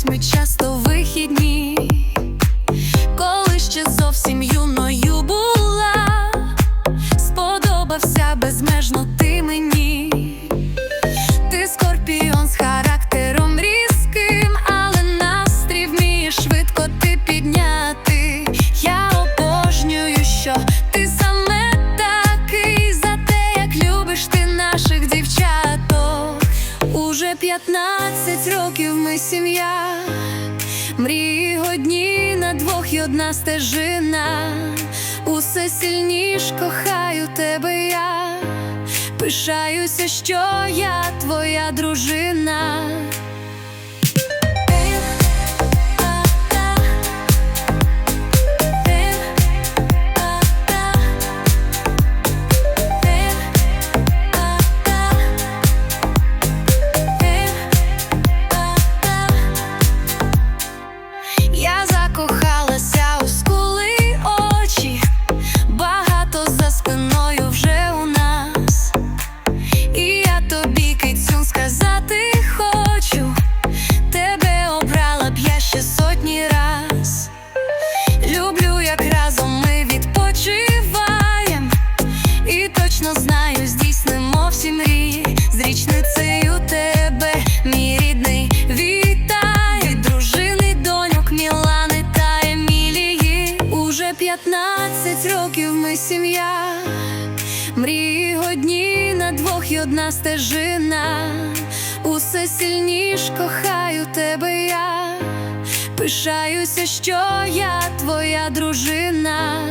smooch Уже 15 років ми сім'я. Мрії одні на двох і одна стежина. Усе сильніш кохаю тебе я. Пишаюся, що я твоя дружина. Точно знаю, здійснимо всі мрії з річницею тебе, мій рідний, вітаю дружини, доньок Мілани та Емілії. Уже 15 років ми сім'я. Мрії одні на двох і одна стежина. Усе сильніш кохаю тебе я. Пишаюся, що я твоя дружина.